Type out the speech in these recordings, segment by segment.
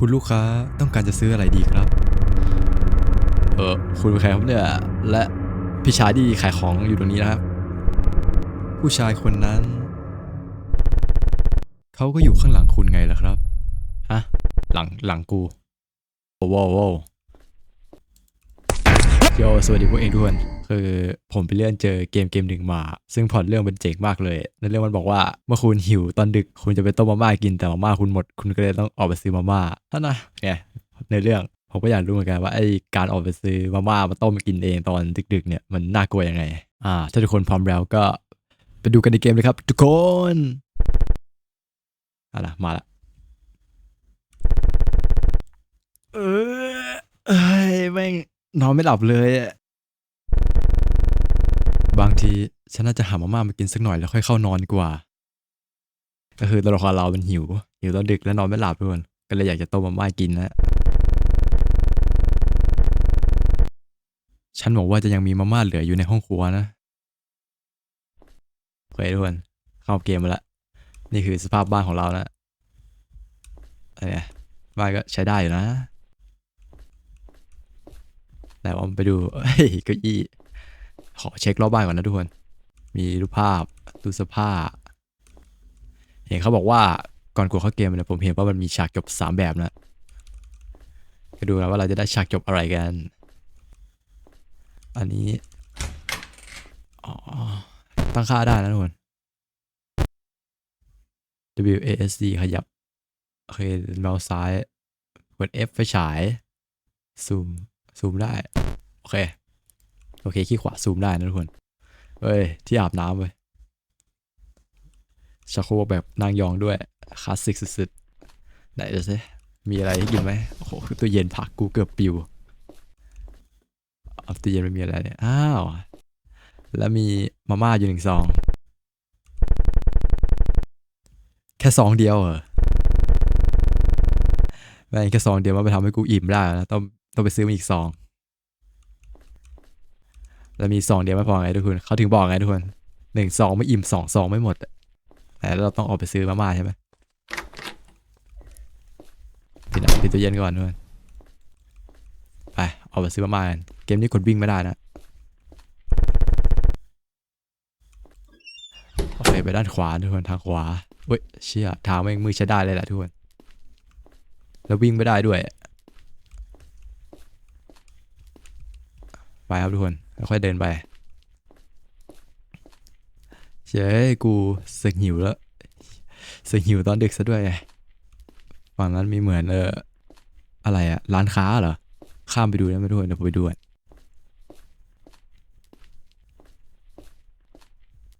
คุณลูกค้าต้องการจะซื้ออะไรดีครับ เออคุณเป็นใครครับเนี่ย และพี่ชายที่ขายของอยู่ตรงนี้นะครับ ผู้ชายคนนั้น เขาก็อยู่ข้างหลังคุณไงล่ะครับ ฮะ หลังหลังกูโอ้โหโว้วโยสวัสดีพวกเองทุกคน คือผมไปเลื่อนเจอเกมเกมหนึ่งมา ซึ่งพอตเรื่องมันเจ๋งมากเลยในเรื่องมันบอกว่าเมื่อคุณหิวตอนดึกคุณจะไปต้มมาม่ากินแต่มาม่าคุณหมด คุณก็เลยต้องออกไปซื้อมาม่าท่านนะไงในเรื่องผมก็อยากรู้เหมือนกันว่าไอการออกไปซื้อมาม่ามาต้มกินเองตอนดึกๆเนี่ยมันน่ากลัวยังไงอ่าถ้าทุกคนพร้อมแล้วก็ไปดูกันในเกมเลยครับ ทุกคนเอาล่ะมาละเออเอ้ยแม่งนอนไม่หลับเลยอะ บางทีฉันน่าจะหามาม่ามากินสักหน่อยแล้วค่อยเข้านอนกว่า ก็คือตัวละครเรามันหิว หิวตอนดึกแล้วนอนไม่หลับทุกคนก็เลยอยากจะต้มมาม่ากินนะฉันบอกว่าจะยังมีมาม่าเหลืออยู่ในห้องครัวนะโอเคทุกคนเข้าเกมมาละ นี่คือสภาพบ้านของเรานะอะไรบ้านก็ใช้ได้อยู่นะ แต่ว่าไปดูเฮ้ยเก้าอี้ ขอเช็ครอบบ้านก่อนนะทุกคน มีรูปภาพตู้เสื้อผ้า เห็นเขาบอกว่าก่อนกดเข้าเกมเนี่ยผมเห็นว่ามันมีฉากจบสามแบบนะ ก็ดูนะว่าเราจะได้ฉากจบอะไรกัน อันนี้อ๋อตั้งค่าได้นะทุกคน W A S D ขยับ โอเคเมาส์ซ้าย กด F ไฟฉาย ซูม ซูมได้ โอเค โอเคขี้ขวาซูมได้นะทุกคนเฮ้ย ที่อาบน้ำเว้ยชักโครกแบบนางยองด้วยคลาสสิกสุดๆ ไหนดูสิมีอะไรให้กินไหมโอ้โหตู้เย็นผักกูเกือบปิวเอาตู้เย็นมันมีอะไรเนี่ย อ้าว แล้วมีมาม่าอยู่หนึ่งซอง แค่ซองเดียวเหรอแม่แค่ซองเดียวมันไปทำให้กูอิ่มได้นะต้องต้องไปซื้อมาอีกซอง แล้วมีซองเดียวไม่พอไงทุกคนเขาถึงบอกไงทุกคนหนึ่งซองไม่อิ่มสองซองไม่หมดแต่เราต้องออกไปซื้อมาม่าใช่ไหมปิดปิดตู้เย็นก่อนทุกคนไปออกไปซื้อมาม่ากันเกมนี้กดวิ่งไม่ได้นะโอเคไปด้านขวาทุกคนทางขวาเว้ยเชี่ยทางแม่งมือใช้ได้เลยแหละทุกคนแล้ววิ่งไม่ได้ด้วยไปครับทุกคน ค่อยเดินไปเช้ยกูสึกหิวแล้วสึกหิวตอนดึกซะด้วยไงฝั่งนั้นมีเหมือนเอออะไรอะร้านค้าเหรอ ข้ามไปดูได้ไหมทุกคนเดี๋ยวไปดู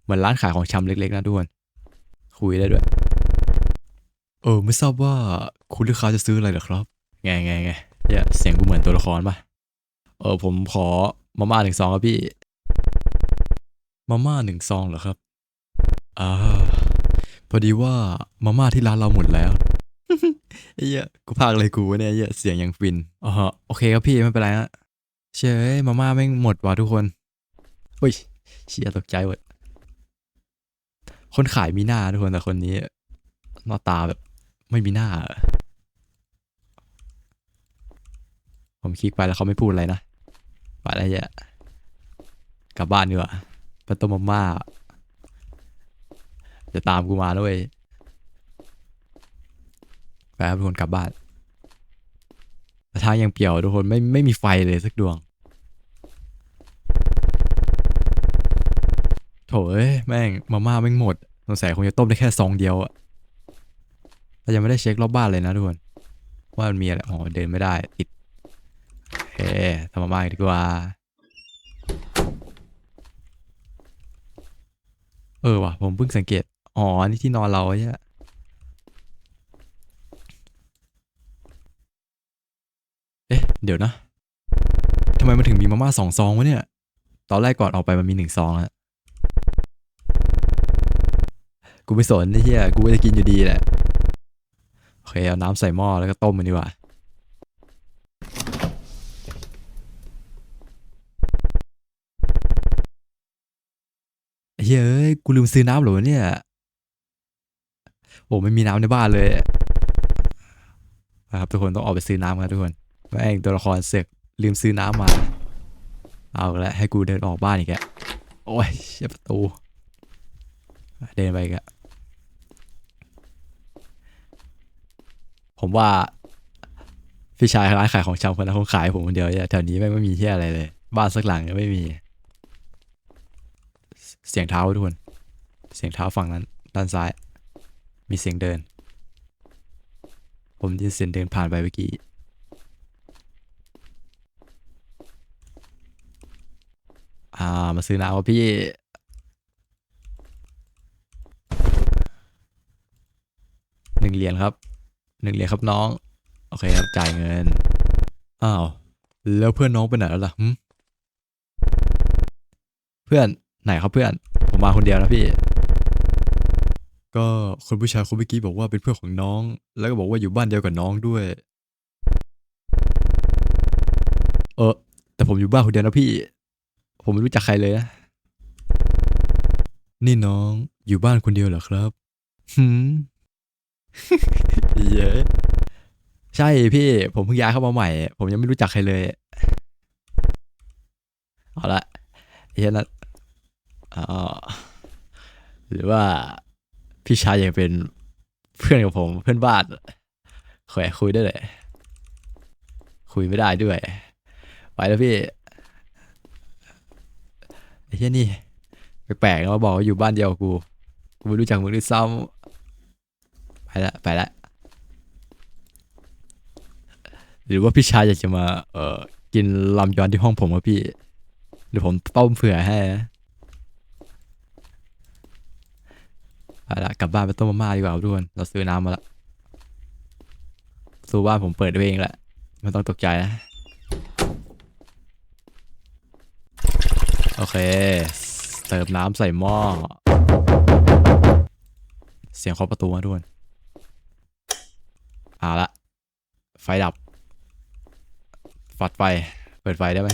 เหมือนร้านขายของชำเล็กๆนะทุกคนคุยได้ด้วย เออไม่ทราบว่าคุณลูกค้าจะซื้ออะไรเหรอครับ ไงไงไงเนี่ยเสียงกูเหมือนตัวละครปะเออผมขอ มาม่าหนึ่งซองครับพี่ มาม่าหนึ่งซองเหรอครับ อ่า พอดีว่ามาม่าที่ร้านเราหมดแล้วไอ้เหี้ยกูพากเลยกูเนี่ยเหี้ยเสียงยังฟินอ๋อโอเคครับพี่ไม่เป็นไรฮะเชยมาม่าแม่งหมดว่ะทุกคนเฮ้ยเชียตกใจหมดคนขายมีหน้าทุกคนแต่คนนี้หน้าตาแบบไม่มีหน้า ผมคลิกไปแล้วเขาไม่พูดอะไรนะ ไปแล้วเนี่ยกลับบ้านดีกว่าปต้มมาม่าจะตามกูมาด้วยไปครับทุกคนกลับบ้านแต่ทางยังเปี่ยวทุกคนไม่ไม่มีไฟเลยสักดวง โถเอ้ยแม่งมาม่าแม่งหมดสงสัยคงจะต้มได้แค่ซองเดียวอะแต่ยังไม่ได้เช็ครอบบ้านเลยนะทุกคนว่ามันมีอะไรอ๋อเดินไม่ได้ติด เคทำมามาอีกดีกว่า เออว่ะ ผมเพิ่งสังเกต อ๋อ นี่ที่นอนเราใช่เอ๊ะ เดี๋ยวนะทำไมมันถึงมีมาม่าสองซองวะเนี่ย ตอนแรกก่อนออกไปมันมีหนึ่งซองแล้วกูไม่สนไอ้เหี้ยกูก็จะกินอยู่ดีแหละ โอเค เอาน้ำใส่หม้อแล้วก็ต้มมันดีกว่า เฮ้ยเอ้ยกูลืมซื้อน้ำเหรอวะเนี่ย โอ้ไม่มีน้ำในบ้านเลยนะครับทุกคนต้องออกไปซื้อน้ำกันทุกคนแม่งตัวละครเสกลืมซื้อน้ำมา เอาละให้กูเดินออกบ้านอีกอะโอ้ยเชี่ยประตู เดินไปอีกอะผมว่าพี่ชายร้านขายของชำคนนั้นคงขายผมคนเดียวเนี่ยแถวนี้แม่ไม่มีที่อะไรเลย บ้านสักหลังยังไม่มี เสียงเท้าทุกคน เสียงเท้าฝั่งนั้น ด้านซ้าย มีเสียงเดิน ผมได้ยินเสียงเดินผ่านไปเมื่อกี้ อ่า มาซื้อน้ำวะพี่ หนึ่งเหรียญครับ หนึ่งเหรียญครับน้อง โอเคครับ จ่ายเงิน อ้าว แล้วเพื่อนน้องไปไหนแล้วล่ะเพื่อน ไหนครับเพื่อน ผมมาคนเดียวนะพี่ ก็คนผู้ชายคนเมื่อกี้บอกว่าเป็นเพื่อนของน้อง แล้วก็บอกว่าอยู่บ้านเดียวกับน้องด้วย เออ แต่ผมอยู่บ้านคนเดียวนะพี่ ผมไม่รู้จักใครเลยนะ นี่น้องอยู่บ้านคนเดียวเหรอครับหืมเย้ใช่พี่ ผมเพิ่งย้ายเข้ามาใหม่ ผมยังไม่รู้จักใครเลย เอาละเหี้ยนั่นอ๋อ หรือว่าพี่ชายยังเป็นเพื่อนกับผมเพื่อนบ้านแขวะคุยได้เลย คุยไม่ได้ด้วย ไปแล้วพี่ไอ้เหี้ยนี่ แปลกๆมาบอกว่าอยู่บ้านเดียวกู กูไม่รู้จักมึงด้วยซ้ำไปละไปละหรือว่าพี่ชายอยากจะมา เออกินลำย้อนที่ห้องผมวะพี่เดี๋ยวผมต้มเผื่อให้นะ ไปละกลับบ้านไปต้มมาม่าดีกว่าครับทุกคนเราซื้อน้ำมาละสู้บ้านผมเปิดเองแหละไม่ต้องตกใจนะ โอเค เติมน้ำใส่หม้อ เสียงเคาะประตูมาด้วยเอาละ ไฟดับ ฝัดไฟ เปิดไฟได้ไหม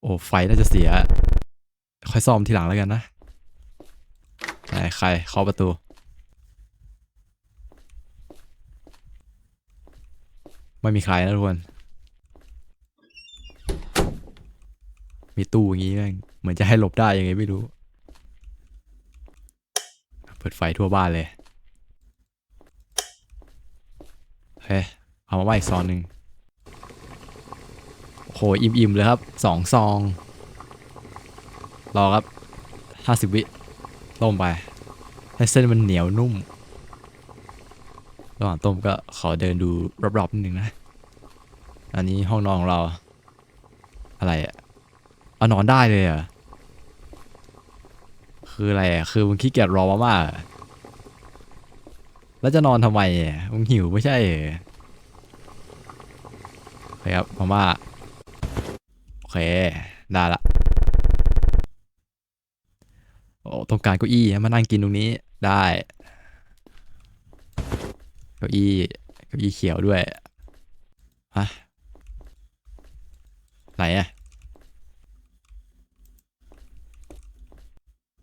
โอ้ ไฟน่าจะเสีย ค่อยซ่อมทีหลังแล้วกันนะ ไหนใครเคาะประตู ไม่มีใครนะทุกคน มีตู้อย่างงี้แม่งเหมือนจะให้หลบได้ยังไงไม่รู้ เปิดไฟทั่วบ้านเลยเฮ้เอามาไว้อีกซองหนึ่งโอ้โหอิ่มๆเลยครับสองซอง รอครับห้าสิบวิ ต้มไป ให้เส้นมันเหนียวนุ่ม ระหว่างต้มก็ขอเดินดูรอบๆนิดนึงนะ อันนี้ห้องนอนของเรา อะไรอะเอานอนได้เลยอะคืออะไรอะคือมึงขี้เกียจรอมาม่าเหรอแล้วจะนอนทำไมอะมึงหิวไม่ใช่เหรอครับมาม่า โอเค ได้ละ โอ้ต้องการเก้าอี้มานั่งกินตรงนี้ได้เก้าอี้เก้าอี้เขียวด้วยฮะไหนอะ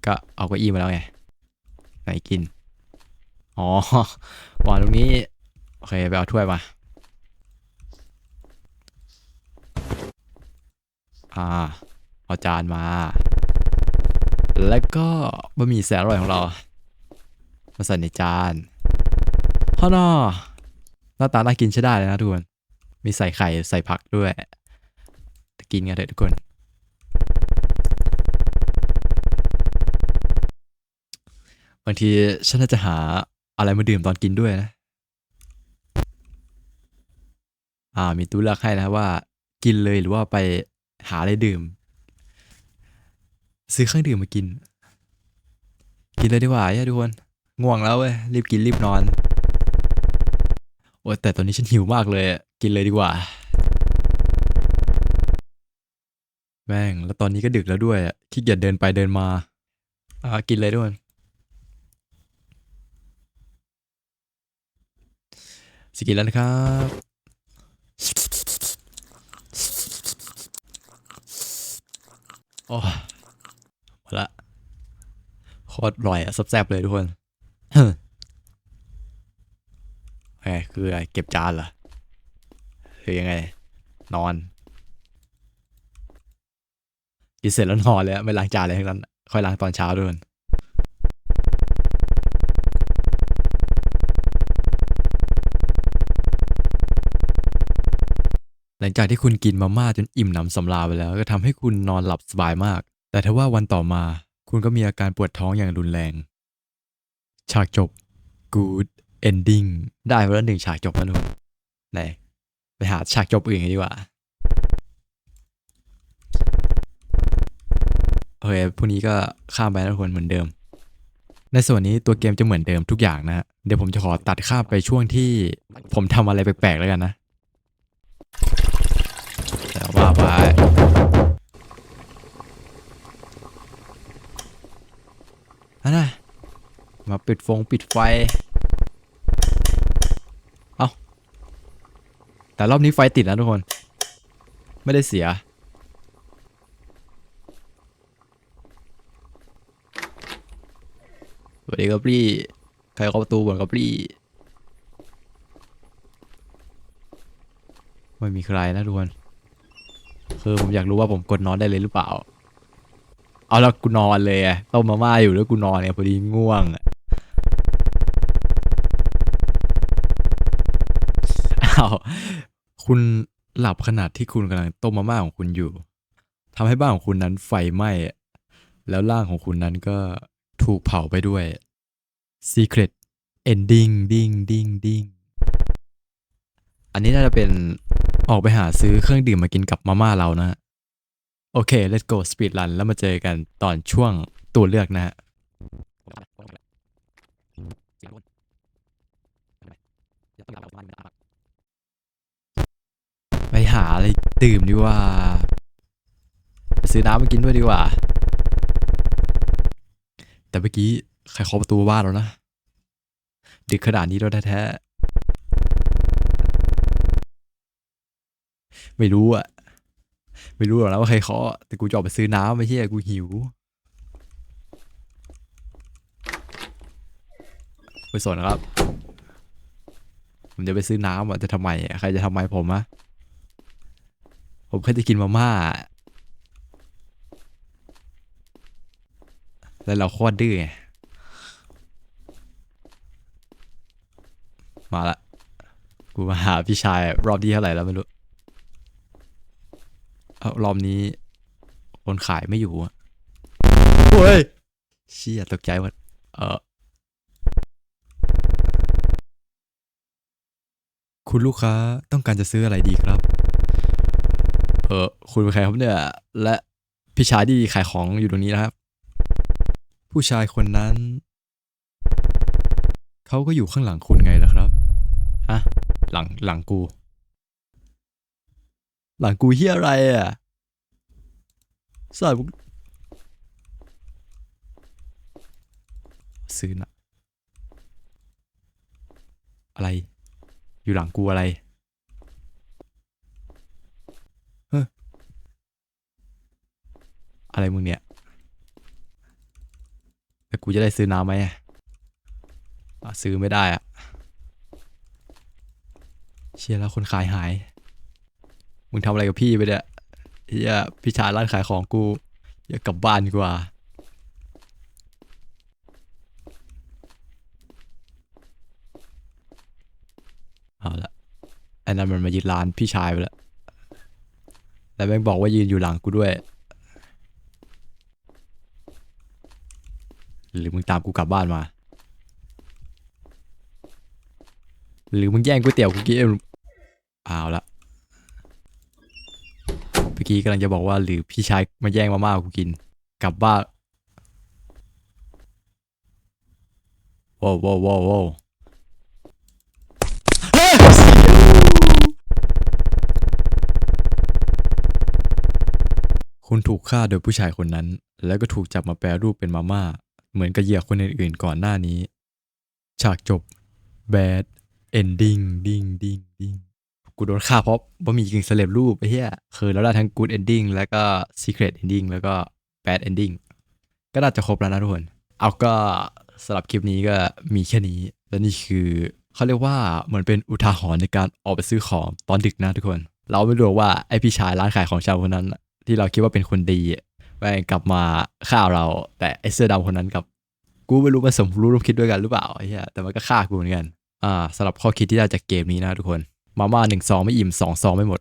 ก็เอาเก้าอี้มาแล้วไงไหนกิน อ๋อวางตรงนี้ โอเค ไปเอาถ้วยมา อ่า เอาจานมา แล้วก็บะหมี่แสนอร่อยของเรา มาใส่ในจานฮ่อนอหน้าตาน่ากินใช้ได้เลยนะทุกคน มีใส่ไข่ใส่ผักด้วย กินกันเถอะทุกคน บางทีฉันน่าจะหาอะไรมาดื่มตอนกินด้วยนะ อ่ามีตู้เลือกให้นะว่า กินเลยหรือว่าไปหาอะไรดื่ม ซื้อเครื่องดื่มมากิน กินเลยดีกว่าเนี่ยทุกคน ง่วงแล้วเว้ย รีบกินรีบนอน โอ้แต่ตอนนี้ฉันหิวมากเลยกินเลยดีกว่า แม่ง แล้วตอนนี้ก็ดึกแล้วด้วยอะขี้เกียจเดินไปเดินมา อ่า กินเลยด้วยสกินแล้วนะครับ โอ้ คตรอร่อยอะแซ่บๆเลยทุกคนไงคืออะไรเก็บจานเหรอคือยังไง นอนกินเสร็จแล้วนอนเลยไม่ล้างจานเลยทั้งนั้น ค่อยล้างตอนเช้าด้วยหลังจากที่คุณกินมาม่าจนอิ่มหนำสำราญไปแล้ว ก็ทำให้คุณนอนหลับสบายมาก แต่ถ้าว่าวันต่อมา คุณก็มีอาการปวดท้องอย่างรุนแรง ฉากจบ good ending ได้ไปแล้วหนึ่งฉากจบแล้วทุกคนไหนไปหาฉากจบอื่นดีกว่าโอเคพรุ่งนี้ก็ข้ามไปนะทุกคนเหมือนเดิม ในส่วนนี้ตัวเกมจะเหมือนเดิมทุกอย่างนะฮะเดี๋ยวผมจะขอตัดข้ามไปช่วงที่ผมทำอะไรแปลกๆแล้วกันนะ แต่ว่าไป นน่ะมาปิดฟงปิดไฟ เอาแต่รอบนี้ไฟติดนะทุกคน ไม่ได้เสีย สวัสดีครับพี่ ใครเข้าประตูบ่นครับพี่ ไม่มีใครนะทุกคน คือผมอยากรู้ว่าผมกดนอนได้เลยหรือเปล่า เอาแล้วกูนอนเลยอะต้มมาม่าอยู่แล้วกูนอนเนี่ยพอดีง่วงอะอ้าวคุณหลับขนาดที่คุณกำลังต้มมาม่าของคุณอยู่ทำให้บ้านของคุณนั้นไฟไหม้อะแล้วร่างของคุณนั้นก็ถูกเผาไปด้วย Secret Ending ดิ้งดิ้งดิ้งอันนี้น่าจะเป็นออกไปหาซื้อเครื่องดื่มมากินกับมาม่าเรานะฮะ โอเค let's go speed run แล้วมาเจอกันตอนช่วงตัวเลือกนะฮะไปหาอะไรดื่มดีกว่า ซื้อน้ำมากินด้วยดีกว่า แต่เมื่อกี้ใครเคาะประตูบ้านแล้วนะ ดึกขนาดนี้แล้วแท้ๆไม่รู้อะ ไม่รู้หรอกนะว่าใครเคาะแต่กูจะออกไปซื้อน้ำไม่ใช่กูหิวไปสนนะครับ ผมจะไปซื้อน้ำอะจะทำไมอะใครจะทำไมผมอะผมแค่จะกินมาม่าแล้วเราโคตรดื้อไงมาละ กูมาหาพี่ชายรอบที่เท่าไหร่แล้วไม่รู้ รอบนี้ คนขายไม่อยู่อะโอ้ยเชี่ยตกใจหมดเออคุณลูกค้าต้องการจะซื้ออะไรดีครับ เออคุณเป็นใครครับเนี่ย และพี่ชายที่ขายของอยู่ตรงนี้นะครับ ผู้ชายคนนั้น เขาก็อยู่ข้างหลังคุณไงล่ะครับฮะหลังหลังกู หลังกูเฮียอะไรอะ สายมึงซื้อนะอะไร อยู่หลังกูอะไรเฮ้อะไรมึงเนี่ยแต่กูจะได้ซื้อน้ำไหมอะซื้อไม่ได้อะเชียร์แล้วคนขายหาย มึงทำอะไรกับพี่ไปเนี่ย เฮียพี่ชายร้านขายของกูอยากกลับบ้านดีกว่า เอาละไอ้นั่นมันมายึดร้านพี่ชายไปแล้วแล้วแม่งบอกว่ายืนอยู่หลังกูด้วย หรือมึงตามกูกลับบ้านมา หรือมึงแย่งก๋วยเตี๋ยวกูกินเอาละ อกี้กำลังจะบอกว่าหรือพี่ชายมาแย่งมาม่ากูกิน กลับบ้านว้าวว้าวว้าวเฮ้ยคุณถูกฆ่าโดยผู้ชายคนนั้น แล้วก็ถูกจับมาแปรรูปเป็นมาม่า เหมือนกับเหยื่อคนอื่นๆก่อนหน้านี้ ฉากจบ bad ending ดิ้งดิ้งดิ้ง กูโดนฆ่าเพราะบะหมี่กึ่งสำเร็จรูปไอ้เหี้ยคือเราได้ทั้ง good ending แล้วก็ secret ending แล้วก็ bad ending ก็น่าจะครบแล้วนะทุกคน เอาก็สำหรับคลิปนี้ก็มีแค่นี้ และนี่คือเขาเรียกว่าเหมือนเป็นอุทาหรณ์ในการออกไปซื้อของตอนดึกนะทุกคน เราไม่รู้ว่าไอพี่ชายร้านขายของชำคนนั้น ที่เราคิดว่าเป็นคนดีแม่งกลับมาฆ่าเรา แต่ไอเสื้อดำคนนั้นกับ กูไม่รู้มันสมรู้ร่วมคิดด้วยกันหรือเปล่าไอ้เหี้ยแต่มันก็ฆ่ากูเหมือนกัน อ่าสำหรับข้อคิดที่ได้จากเกมนี้นะทุกคน มาม่าหนึ่งซองไม่อิ่มสองซองไม่หมด